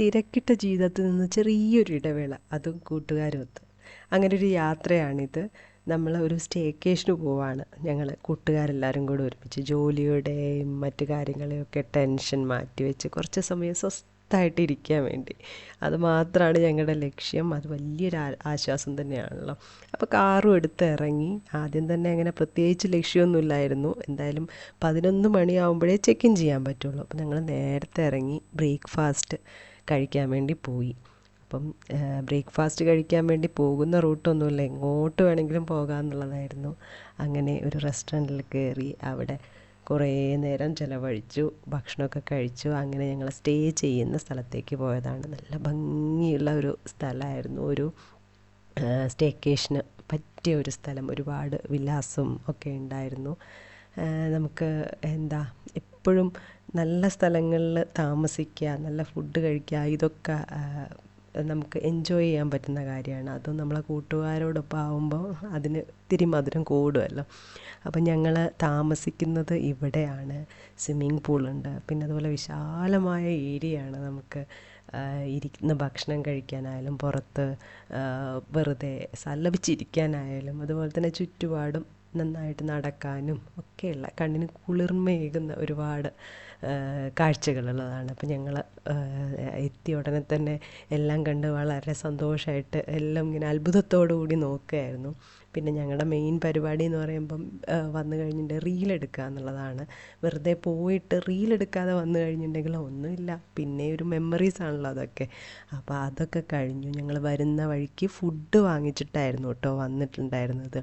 തിരക്കിട്ട ജീവിതത്തിൽ നിന്ന് ചെറിയൊരു ഇടവേള അതും കൂട്ടുകാരുമൊത്ത് അങ്ങനെ ഒരു യാത്രയാണിത്. നമ്മൾ ഒരു സ്റ്റേക്കേഷന് പോവാണ്. ഞങ്ങൾ കൂട്ടുകാരെല്ലാവരും കൂടെ ഒരുമിച്ച് ജോലിയുടെയും മറ്റു കാര്യങ്ങളെയൊക്കെ ടെൻഷൻ മാറ്റി വെച്ച് കുറച്ച് സമയം സ്വസ്ഥമായിട്ട് ഇരിക്കാൻ വേണ്ടി. അത് മാത്രമാണ് ഞങ്ങളുടെ ലക്ഷ്യം. അത് വലിയൊരു ആശ്വാസം തന്നെയാണല്ലോ. അപ്പോൾ കാറും എടുത്ത് ഇറങ്ങി ആദ്യം തന്നെ അങ്ങനെ പ്രത്യേകിച്ച് ലക്ഷ്യമൊന്നുമില്ലായിരുന്നു എന്തായാലും പതിനൊന്ന് മണിയാകുമ്പോഴേ ചെക്ക് ഇൻ ചെയ്യാൻ പറ്റുള്ളൂ. അപ്പോൾ ഞങ്ങൾ നേരത്തെ ഇറങ്ങി ബ്രേക്ക്ഫാസ്റ്റ് കഴിക്കാൻ വേണ്ടി പോയി. അപ്പം ബ്രേക്ക്ഫാസ്റ്റ് കഴിക്കാൻ വേണ്ടി പോകുന്ന റൂട്ടൊന്നുമില്ല. എങ്ങോട്ട് വേണമെങ്കിലും പോകാമെന്നുള്ളതായിരുന്നു. അങ്ങനെ ഒരു റെസ്റ്റോറന്റിൽ കയറി അവിടെ കുറേ നേരം ചിലവഴിച്ചു ഭക്ഷണമൊക്കെ കഴിച്ചു. അങ്ങനെ ഞങ്ങൾ സ്റ്റേ ചെയ്യുന്ന സ്ഥലത്തേക്ക് പോയതാണ്. നല്ല ഭംഗിയുള്ള ഒരു സ്ഥലമായിരുന്നു. ഒരു സ്റ്റേക്കേഷന് പറ്റിയ ഒരു സ്ഥലം. ഒരുപാട് വിലാസം ഒക്കെ ഉണ്ടായിരുന്നു. നമുക്ക് എന്താ എപ്പോഴും നല്ല സ്ഥലങ്ങളിൽ താമസിക്കുക നല്ല ഫുഡ് കഴിക്കുക ഇതൊക്കെ നമുക്ക് എൻജോയ് ചെയ്യാൻ പറ്റുന്ന കാര്യമാണ്. അതും നമ്മളെ കൂട്ടുകാരോടൊപ്പം ആവുമ്പോൾ അതിന് ഇത്തിരി മധുരം കൂടുമല്ലോ. അപ്പം ഞങ്ങൾ താമസിക്കുന്നത് ഇവിടെയാണ്. സ്വിമ്മിങ് പൂളുണ്ട് പിന്നെ അതുപോലെ വിശാലമായ ഏരിയയാണ് നമുക്ക് ഇരിക്കുന്ന ഭക്ഷണം കഴിക്കാനായാലും പുറത്ത് വെറുതെ സല്ലപിച്ചിരിക്കാനായാലും അതുപോലെ തന്നെ ചുറ്റുപാടും നന്നായിട്ട് നടക്കാനും ഒക്കെയുള്ള കണ്ണിന് കുളിർമയേകുന്ന ഒരുപാട് കാഴ്ചകളുള്ളതാണ്. അപ്പം ഞങ്ങൾ എത്തിയ ഉടനെ തന്നെ എല്ലാം കണ്ട് വളരെ സന്തോഷമായിട്ട് എല്ലാം ഇങ്ങനെ അത്ഭുതത്തോടു കൂടി നോക്കുകയായിരുന്നു. പിന്നെ ഞങ്ങളുടെ മെയിൻ പരിപാടി എന്ന് പറയുമ്പം വന്നു കഴിഞ്ഞിട്ട് റീൽ എടുക്കുക എന്നുള്ളതാണ്. വെറുതെ പോയിട്ട് റീൽ എടുക്കാതെ വന്നു കഴിഞ്ഞിട്ടുണ്ടെങ്കിൽ ഒന്നുമില്ല. പിന്നെ ഒരു മെമ്മറീസ് ആണല്ലോ അതൊക്കെ. അപ്പോൾ അതൊക്കെ കഴിഞ്ഞു. ഞങ്ങൾ വരുന്ന വഴിക്ക് ഫുഡ് വാങ്ങിച്ചിട്ടായിരുന്നു കേട്ടോ വന്നിട്ടുണ്ടായിരുന്നത്.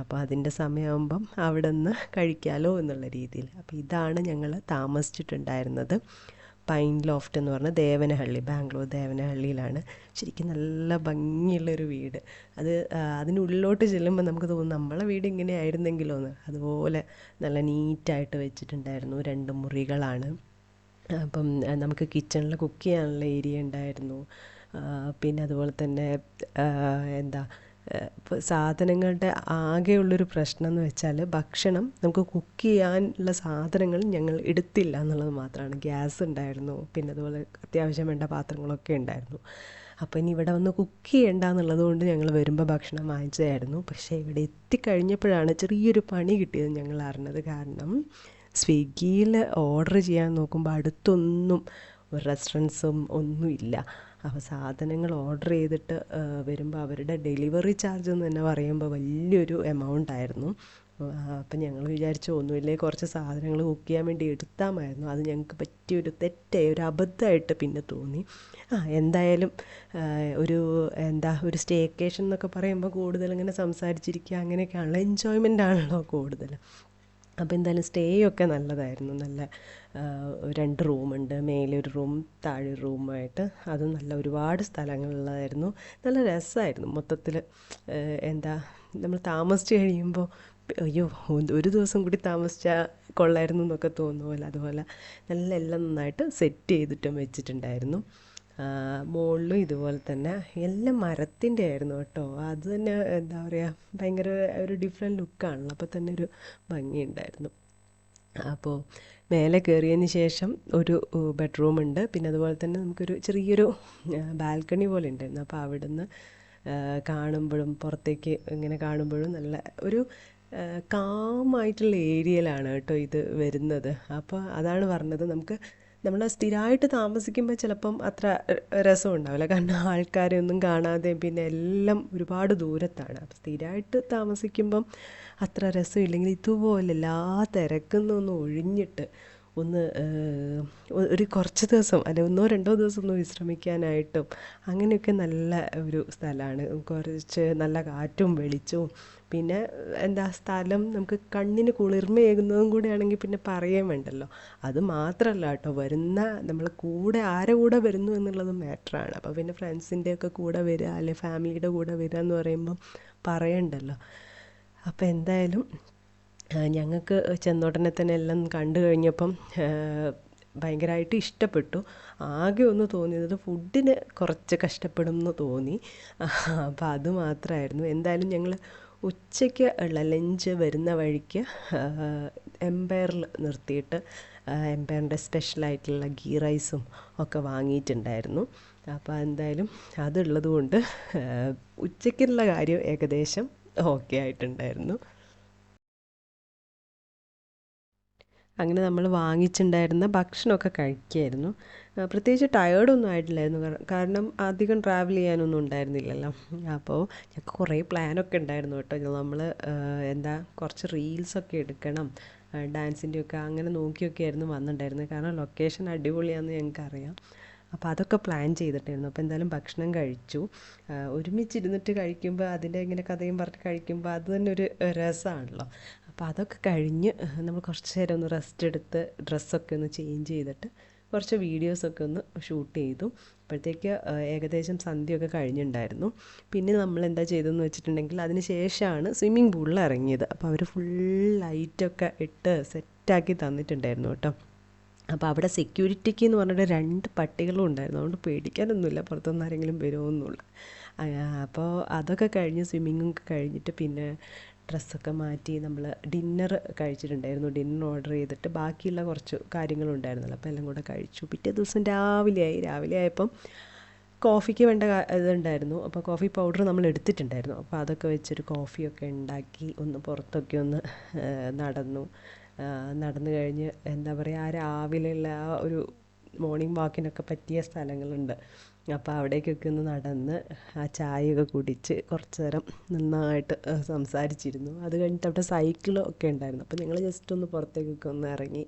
അപ്പോൾ അതിന്റെ സമയമാകുമ്പം അവിടെ നിന്ന് കഴിക്കാമല്ലോ എന്നുള്ള രീതിയിൽ. അപ്പോൾ ഇതാണ് ഞങ്ങൾ താമസിച്ചിട്ടുണ്ടായിരുന്നത്. പൈൻ ലോഫ്റ്റ് എന്ന് പറഞ്ഞ ദേവനഹള്ളി ബാംഗ്ലൂർ ദേവനഹള്ളിയിലാണ് ശരിക്കും നല്ല ഭംഗിയുള്ളൊരു വീട്. അത് അതിനുള്ളിലോട്ട് ചെല്ലുമ്പോൾ നമുക്ക് തോന്നും നമ്മളെ വീട് ഇങ്ങനെ ആയിരുന്നെങ്കിലോ എന്ന്. അതുപോലെ നല്ല നീറ്റായിട്ട് വെച്ചിട്ടുണ്ടായിരുന്നു രണ്ട് മുറികളാണ്. അപ്പം നമുക്ക് കിച്ചണിൽ കുക്ക് ചെയ്യാനുള്ള ഏരിയ ഉണ്ടായിരുന്നു. പിന്നെ അതുപോലെ തന്നെ എന്താ സാധനങ്ങളുടെ ആകെയുള്ളൊരു പ്രശ്നം എന്ന് വെച്ചാൽ ഭക്ഷണം നമുക്ക് കുക്ക് ചെയ്യാനുള്ള സാധനങ്ങൾ ഞങ്ങൾ എടുത്തില്ല എന്നുള്ളത് മാത്രമാണ്. ഗ്യാസ് ഉണ്ടായിരുന്നു പിന്നെ അതുപോലെ അത്യാവശ്യം വേണ്ട പാത്രങ്ങളൊക്കെ ഉണ്ടായിരുന്നു. അപ്പോൾ ഇനി ഇവിടെ വന്ന് കുക്ക് ചെയ്യണ്ട എന്നുള്ളത് കൊണ്ട് ഞങ്ങൾ വരുമ്പോൾ ഭക്ഷണം വാങ്ങിച്ചതായിരുന്നു. പക്ഷേ ഇവിടെ എത്തിക്കഴിഞ്ഞപ്പോഴാണ് ചെറിയൊരു പണി കിട്ടിയത് ഞങ്ങൾ അറിഞ്ഞത്. കാരണം സ്വിഗ്ഗിയിൽ ഓർഡർ ചെയ്യാൻ നോക്കുമ്പോൾ അടുത്തൊന്നും റെസ്റ്റോറൻസും ഒന്നുമില്ല. അപ്പോൾ സാധനങ്ങൾ ഓർഡർ ചെയ്തിട്ട് വരുമ്പോൾ അവരുടെ ഡെലിവറി ചാർജ് എന്ന് തന്നെ പറയുമ്പോൾ വലിയൊരു എമൗണ്ട് ആയിരുന്നു. അപ്പം ഞങ്ങൾ വിചാരിച്ചു ഒന്നുമില്ലേ കുറച്ച് സാധനങ്ങൾ കുക്ക് ചെയ്യാൻ വേണ്ടി എടുത്താമായിരുന്നു. അത് ഞങ്ങൾക്ക് പറ്റിയൊരു തെറ്റായി ഒരു അബദ്ധമായിട്ട് പിന്നെ തോന്നി. ആ എന്തായാലും ഒരു എന്താ ഒരു സ്റ്റേക്കേഷൻ എന്നൊക്കെ പറയുമ്പോൾ കൂടുതൽ ഇങ്ങനെ സംസാരിച്ചിരിക്കുക അങ്ങനെയൊക്കെയാണല്ലോ. എൻജോയ്മെന്റ് ആണല്ലോ കൂടുതൽ. അപ്പോൾ എന്തായാലും സ്റ്റേയൊക്കെ നല്ലതായിരുന്നു. നല്ല രണ്ട് റൂമുണ്ട്. മേലെ ഒരു റൂം താഴെ റൂമായിട്ട്. അതും നല്ല ഒരുപാട് സ്ഥലങ്ങളുള്ളതായിരുന്നു. നല്ല രസമായിരുന്നു മൊത്തത്തിൽ എന്താ നമ്മൾ താമസിച്ച് കഴിയുമ്പോൾ അയ്യോ ഒരു ദിവസം കൂടി താമസിച്ചാൽ കൊള്ളായിരുന്നു എന്നൊക്കെ തോന്നുമല്ലോ അതുപോലെ നല്ല എല്ലാം നന്നായിട്ട് സെറ്റ് ചെയ്തിട്ടും വെച്ചിട്ടുണ്ടായിരുന്നു. മുകളിലും ഇതുപോലെ തന്നെ. എല്ലാം മരത്തിന്റെ ആയിരുന്നു കേട്ടോ. അത് തന്നെ എന്താ പറയുക ഭയങ്കര ഒരു ഡിഫറെന്റ് ലുക്കാണല്ലോ അപ്പോൾ തന്നെ ഒരു ഭംഗിയുണ്ടായിരുന്നു. അപ്പോൾ മേലെ കയറിയതിന് ശേഷം ഒരു ബെഡ്റൂം ഉണ്ട്. പിന്നെ അതുപോലെ തന്നെ നമുക്കൊരു ചെറിയൊരു ബാൽക്കണി പോലെ ഉണ്ടായിരുന്നു. അപ്പോൾ അവിടുന്ന് കാണുമ്പോഴും പുറത്തേക്ക് ഇങ്ങനെ കാണുമ്പോഴും നല്ല ഒരു കാമായിട്ടുള്ള ഏരിയയിലാണ് കേട്ടോ ഇത് വരുന്നത്. അപ്പോൾ അതാണ് പറഞ്ഞത് നമുക്ക് നമ്മൾ സ്ഥിരമായിട്ട് താമസിക്കുമ്പോൾ ചിലപ്പം അത്ര രസം ഉണ്ടാവില്ല കാരണം ആൾക്കാരെ ഒന്നും കാണാതെ പിന്നെ എല്ലാം ഒരുപാട് ദൂരത്താണ്. അപ്പം സ്ഥിരമായിട്ട് താമസിക്കുമ്പം അത്ര രസമില്ലെങ്കിൽ ഇതുപോലെ എല്ലാ ഒന്ന് ഒഴിഞ്ഞിട്ട് ഒന്ന് ഒരു കുറച്ച് ദിവസം അല്ലെ ഒന്നോ രണ്ടോ ദിവസം ഒന്ന് വിശ്രമിക്കാനായിട്ടും അങ്ങനെയൊക്കെ നല്ല ഒരു സ്ഥലമാണ്. കുറച്ച് നല്ല കാറ്റും വെളിച്ചവും. പിന്നെ എന്താ സ്ഥലം നമുക്ക് കണ്ണിന് കുളിർമയേകുന്നതും കൂടെ ആണെങ്കിൽ പിന്നെ പറയുകയും വേണ്ടല്ലോ. അത് മാത്രമല്ല കേട്ടോ വരുന്ന നമ്മൾ കൂടെ ആരെ കൂടെ വരുന്നു എന്നുള്ളത് മാറ്ററാണ്. അപ്പോൾ പിന്നെ ഫ്രണ്ട്സിന്റെയൊക്കെ കൂടെ വരിക അല്ലെ ഫാമിലിയുടെ കൂടെ വരിക എന്ന് പറയുമ്പം പറയണ്ടല്ലോ. അപ്പോൾ എന്തായാലും ഞങ്ങൾക്ക് ചെന്നോടനെ തന്നെ എല്ലാം കണ്ടു കഴിഞ്ഞപ്പം ഭയങ്കരമായിട്ട് ഇഷ്ടപ്പെട്ടു. ആകെ ഒന്ന് തോന്നിയത് ഫുഡിന് കുറച്ച് കഷ്ടപ്പെടും എന്ന് തോന്നി. അപ്പം അത് മാത്രമായിരുന്നു എന്തായാലും ഞങ്ങൾ ഉച്ചയ്ക്ക് ഉള്ള ലഞ്ച് വരുന്ന വഴിക്ക് എംപയറിൽ നിർത്തിയിട്ട് എംപയറിന്റെ സ്പെഷ്യലായിട്ടുള്ള ഗീ റൈസും ഒക്കെ വാങ്ങിയിട്ടുണ്ടായിരുന്നു. അപ്പോൾ എന്തായാലും അതുള്ളതുകൊണ്ട് ഉച്ചയ്ക്കുള്ള കാര്യം ഏകദേശം ഓക്കെ ആയിട്ടുണ്ടായിരുന്നു. അങ്ങനെ നമ്മൾ വാങ്ങിച്ചിട്ടുണ്ടായിരുന്ന ഭക്ഷണമൊക്കെ കഴിക്കുമായിരുന്നു പ്രത്യേകിച്ച് ടയേർഡൊന്നും ആയിട്ടില്ലായിരുന്നു. കാരണം അധികം ട്രാവൽ ചെയ്യാനൊന്നും ഉണ്ടായിരുന്നില്ലല്ലോ. അപ്പോൾ ഞങ്ങൾക്ക് കുറേ പ്ലാനൊക്കെ ഉണ്ടായിരുന്നു കേട്ടോ. നമ്മൾ എന്താ കുറച്ച് റീൽസൊക്കെ എടുക്കണം. ഡാൻസിന്റെയൊക്കെ അങ്ങനെ നോക്കിയൊക്കെ ആയിരുന്നു വന്നിട്ടുണ്ടായിരുന്നത് കാരണം ലൊക്കേഷൻ അടിപൊളിയാണെന്ന് ഞങ്ങൾക്കറിയാം. അപ്പോൾ അതൊക്കെ പ്ലാൻ ചെയ്തിട്ടായിരുന്നു. അപ്പോൾ എന്തായാലും ഭക്ഷണം കഴിച്ചു. ഒരുമിച്ചിരുന്നിട്ട് കഴിക്കുമ്പോൾ അതിന്റെ ഇങ്ങനെ കഥയും പറഞ്ഞ് കഴിക്കുമ്പോൾ അത് തന്നെ ഒരു രസമാണല്ലോ അപ്പോൾ അതൊക്കെ കഴിഞ്ഞ് നമ്മൾ കുറച്ച് നേരം ഒന്ന് റെസ്റ്റ് എടുത്ത് ഡ്രസ്സൊക്കെ ഒന്ന് ചേഞ്ച് ചെയ്തിട്ട് കുറച്ച് വീഡിയോസൊക്കെ ഒന്ന് ഷൂട്ട് ചെയ്തു. അപ്പോഴത്തേക്ക് ഏകദേശം സന്ധ്യയൊക്കെ കഴിഞ്ഞിട്ടുണ്ടായിരുന്നു പിന്നെ നമ്മൾ എന്താ ചെയ്തതെന്ന് വെച്ചിട്ടുണ്ടെങ്കിൽ അതിന് ശേഷമാണ് സ്വിമ്മിംഗ് പൂളിൽ ഇറങ്ങിയത്. അപ്പോൾ അവർ ഫുൾ ലൈറ്റൊക്കെ ഇട്ട് സെറ്റാക്കി തന്നിട്ടുണ്ടായിരുന്നു കേട്ടോ. അപ്പോൾ അവിടെ സെക്യൂരിറ്റിക്ക് എന്ന് പറഞ്ഞിട്ട് രണ്ട് പട്ടികളും ഉണ്ടായിരുന്നു. അതുകൊണ്ട് പേടിക്കാനൊന്നുമില്ല പുറത്തുനിന്ന് ആരെങ്കിലും വരുമോ എന്നുള്ള അപ്പോൾ അതൊക്കെ കഴിഞ്ഞ് സ്വിമ്മിങ്ങൊക്കെ കഴിഞ്ഞിട്ട് പിന്നെ ഡ്രസ്സൊക്കെ മാറ്റി നമ്മൾ ഡിന്നർ കഴിച്ചിട്ടുണ്ടായിരുന്നു. ഡിന്നർ ഓർഡർ ചെയ്തിട്ട് ബാക്കിയുള്ള കുറച്ച് കാര്യങ്ങളുണ്ടായിരുന്നല്ലോ. അപ്പോൾ എല്ലാം കൂടെ കഴിച്ചു. പിറ്റേ ദിവസം രാവിലെയായി. രാവിലെ ആയപ്പം കോഫിക്ക് വേണ്ട ഇതുണ്ടായിരുന്നു. അപ്പോൾ കോഫി പൗഡർ നമ്മൾ എടുത്തിട്ടുണ്ടായിരുന്നു. അപ്പോൾ അതൊക്കെ വെച്ചൊരു കോഫിയൊക്കെ ഉണ്ടാക്കി ഒന്ന് പുറത്തൊക്കെ ഒന്ന് നടന്നു. നടന്നു കഴിഞ്ഞ് എന്താ പറയുക ആ രാവിലെയുള്ള ആ ഒരു മോർണിംഗ് വാക്കിനൊക്കെ പറ്റിയ സ്ഥലങ്ങളുണ്ട്. അപ്പോൾ അവിടേക്കൊക്കെ ഒന്ന് നടന്ന് ആ ചായയൊക്കെ കുടിച്ച് കുറച്ച് നേരം നന്നായിട്ട് സംസാരിച്ചിരുന്നു. അത് കഴിഞ്ഞിട്ട് അവിടെ സൈക്കിളും ഒക്കെ ഉണ്ടായിരുന്നു. അപ്പോൾ ഞങ്ങൾ ജസ്റ്റ് ഒന്ന് പുറത്തേക്കൊക്കെ ഒന്ന് ഇറങ്ങി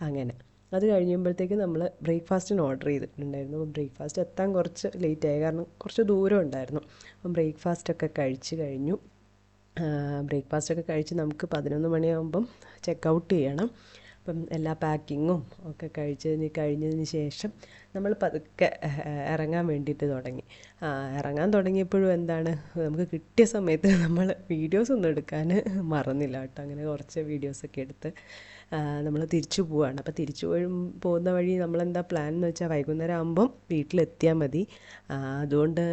അങ്ങനെ. അത് കഴിയുമ്പോഴത്തേക്ക് നമ്മൾ ബ്രേക്ക്ഫാസ്റ്റിന് ഓർഡർ ചെയ്തിട്ടുണ്ടായിരുന്നു. അപ്പോൾ ബ്രേക്ക്ഫാസ്റ്റ് എത്താൻ കുറച്ച് ലേറ്റായി കാരണം കുറച്ച് ദൂരം ഉണ്ടായിരുന്നു. അപ്പം ബ്രേക്ക്ഫാസ്റ്റൊക്കെ കഴിച്ച് കഴിഞ്ഞു. ബ്രേക്ക്ഫാസ്റ്റൊക്കെ കഴിച്ച് നമുക്ക് പതിനൊന്ന് മണിയാകുമ്പം ചെക്ക് ഔട്ട് ചെയ്യണം. അപ്പം എല്ലാ പാക്കിങ്ങും ഒക്കെ കഴിച്ചതിന് കഴിഞ്ഞതിന് ശേഷം നമ്മൾ പതുക്കെ ഇറങ്ങാൻ വേണ്ടിയിട്ട് തുടങ്ങി. ഇറങ്ങാൻ തുടങ്ങിയപ്പോഴും എന്താണ് നമുക്ക് കിട്ടിയ സമയത്ത് നമ്മൾ വീഡിയോസ് ഒന്നും എടുക്കാൻ മറന്നില്ല കേട്ടോ. അങ്ങനെ കുറച്ച് വീഡിയോസൊക്കെ എടുത്ത് നമ്മൾ തിരിച്ചു പോവുകയാണ് അപ്പോൾ തിരിച്ചു പോകുന്ന വഴി നമ്മളെന്താ പ്ലാൻ എന്ന് വെച്ചാൽ വൈകുന്നേരം ആകുമ്പം വീട്ടിലെത്തിയാൽ മതി. അതുകൊണ്ട്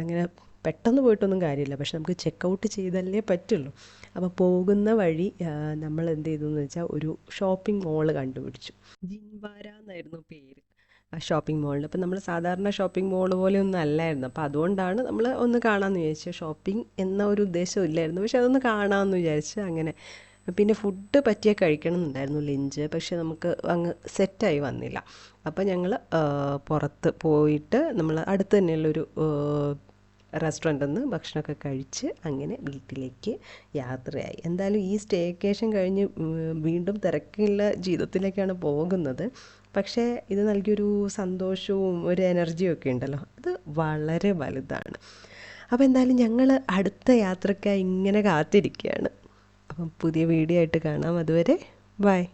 അങ്ങനെ പെട്ടെന്ന് പോയിട്ടൊന്നും കാര്യമില്ല. പക്ഷെ നമുക്ക് ചെക്ക് ഔട്ട് ചെയ്തല്ലേ പറ്റുള്ളൂ. അപ്പോൾ പോകുന്ന വഴി നമ്മൾ എന്ത് ചെയ്തു എന്ന് വെച്ചാൽ ഒരു ഷോപ്പിംഗ് മോൾ കണ്ടുപിടിച്ചു. ജിൻവാര എന്നായിരുന്നു പേര് ആ ഷോപ്പിംഗ് മോളിൽ അപ്പം നമ്മൾ സാധാരണ ഷോപ്പിംഗ് മോൾ പോലെ ഒന്നും അല്ലായിരുന്നു. അപ്പോൾ അതുകൊണ്ടാണ് നമ്മൾ ഒന്ന് കാണാമെന്ന് വിചാരിച്ചു ഷോപ്പിംഗ് എന്ന ഒരു ഉദ്ദേശം ഇല്ലായിരുന്നു. പക്ഷെ അതൊന്ന് കാണാമെന്ന് വിചാരിച്ച് അങ്ങനെ. പിന്നെ ഫുഡ് പറ്റിയ കഴിക്കണം എന്നുണ്ടായിരുന്നു ലഞ്ച്. പക്ഷെ നമുക്ക് അങ്ങ് സെറ്റായി വന്നില്ല. അപ്പോൾ ഞങ്ങൾ പുറത്ത് പോയിട്ട് നമ്മൾ അടുത്ത് തന്നെയുള്ളൊരു റെസ്റ്റോറന്റിൽ നിന്ന് ഭക്ഷണമൊക്കെ കഴിച്ച് അങ്ങനെ വീട്ടിലേക്ക് യാത്രയായി. എന്തായാലും ഈ സ്റ്റേക്കേഷൻ കഴിഞ്ഞ് വീണ്ടും തിരക്കുള്ള ജീവിതത്തിലേക്കാണ് പോകുന്നത്. പക്ഷേ ഇത് നൽകിയൊരു സന്തോഷവും ഒരു എനർജിയും ഒക്കെ ഉണ്ടല്ലോ. അത് വളരെ വലുതാണ്. അപ്പോൾ എന്തായാലും ഞങ്ങൾ അടുത്ത യാത്രക്കായി ഇങ്ങനെ കാത്തിരിക്കുകയാണ്. അപ്പം പുതിയ വീഡിയോ ആയിട്ട് കാണാം. അതുവരെ ബൈ.